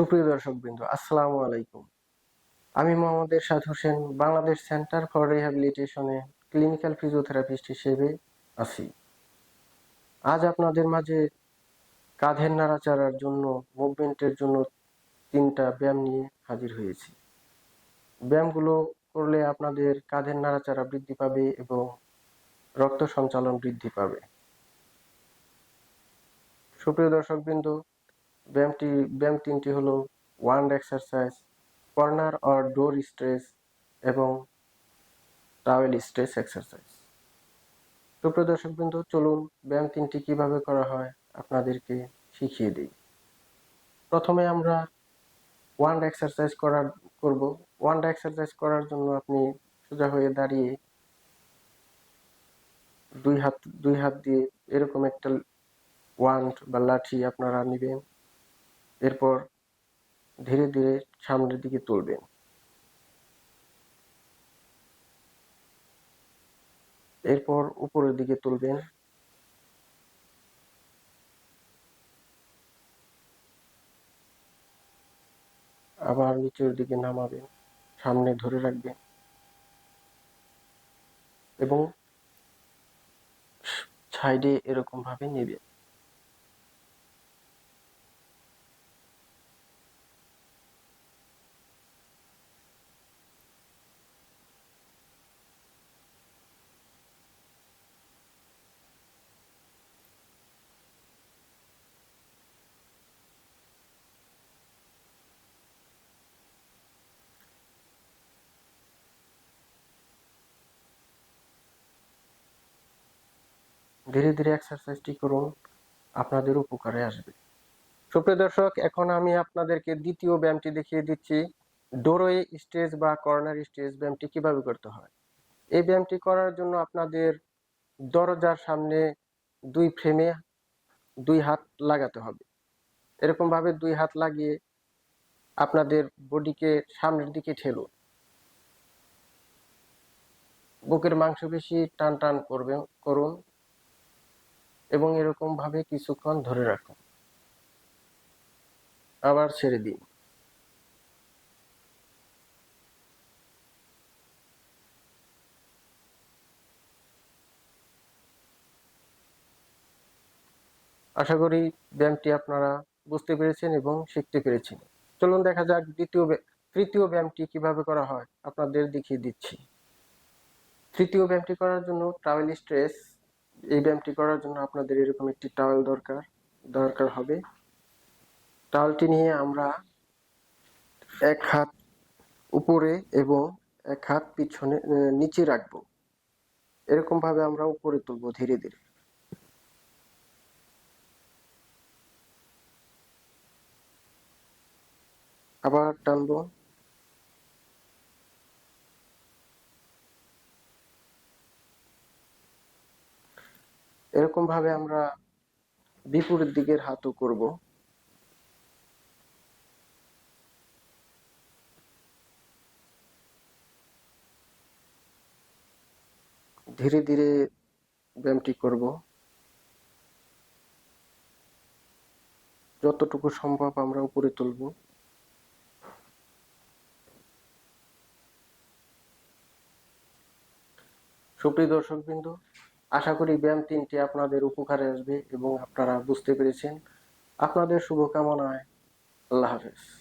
সুপ্রিয় দর্শক বিন্দু আসসালামু আলাইকুম। আমি মোহাম্মদ এরশাদ হোসেন, বাংলাদেশ সেন্টার ফর রিহ্যাবিলিটেশনে ক্লিনিক্যাল ফিজিওথেরাপিস্ট হিসেবে আছি। আজ আপনাদের মাঝে কাঁধের নাড়াচাড়ার জন্য, মুভমেন্টের জন্য তিনটা ব্যায়াম নিয়ে হাজির হয়েছি। ব্যায়ামগুলো করলে আপনাদের কাঁধের নাড়াচাড়া বৃদ্ধি পাবে এবং রক্ত সঞ্চালন বৃদ্ধি পাবে। সুপ্রিয় দর্শক বিন্দু ব্যায়ামটি ব্যায়াম তিনটি হলো one exercise, corner or door stretch এবং টাওয়েল স্ট্রেস এক্সারসাইজ। সুপ্রিয় দর্শক বিন্দু চলুন ব্যায়াম তিনটি কীভাবে করা হয় আপনাদেরকে শিখিয়ে দিই। প্রথমে আমরা ওয়ান এক্সারসাইজ করার করব। ওয়ান এক্সারসাইজ করার জন্য আপনি সোজা হয়ে দাঁড়িয়ে দুই হাত দুই হাত দিয়ে এরকম একটা ওয়ান্ড বা লাঠি আপনারা নেবেন। এরপর ধীরে ধীরে সামনের দিকে তুলবেন। এরপর উপরের দিকে তুলবেন। আবার নিচের দিকে নামাবেন, সামনে ধরে রাখবেন এবং সাইডে এরকম ভাবে নেবেন। ধীরে ধীরে এক্সারসাইজটি করুন, আপনাদের উপকারে আসবে। সুপ্রিয় দর্শক, এখন আমি আপনাদেরকে দ্বিতীয় ব্যায়ামটি দেখিয়ে দিচ্ছি। ডোরওয়ে স্টেজ বা কর্নার স্টেজ ব্যায়ামটি কীভাবে করতে হয়? এই ব্যায়ামটি করার জন্য আপনাদের দরজার সামনে দুই ফ্রেমে দুই হাত লাগাতে হবে। এরকমভাবে দুই হাত লাগিয়ে আপনাদের বডিকে সামনের দিকে ঠেলুন। বুকের মাংসপেশি টান টান করবে করুন। এবং এরকম ভাবে কিছুক্ষণ ধরে রাখুন। আবার ছেড়ে দিন। আশা করি ব্যায়ামটি আপনারা বুঝতে পেরেছেন এবং শিখতে পেরেছেন। চলুন দেখা যাক দ্বিতীয় তৃতীয় ব্যায়ামটি কীভাবে করা হয়, আপনাদের দেখিয়ে দিচ্ছি। তৃতীয় ব্যায়ামটি করার জন্য ট্রাভেল স্ট্রেস এই ব্যায়ামটি করার জন্য আপনাদের এরকম একটি টাওয়েল দরকার দরকার হবে। টাওয়েলটি নিয়ে আমরা এক হাত উপরে এবং এক হাত পিছনে নিচে রাখব। এরকম ভাবে আমরা উপরে তুলবো ধীরে ধীরে। আবার টানবো। এরকম ভাবে আমরা বিপরীত দিকের হাতও করব। ধীরে ধীরে ব্যায়ামটি করব। যতটুকু সম্ভব আমরা উপরে তুলব। সুপ্রিয় দর্শক বিন্দু আশা করি ব্যায়াম তিনটি আপনাদের উপকারে আসবে এবং আপনারা বুঝতে পেরেছেন। আপনাদের শুভকামনায়, আল্লাহ হাফেজ।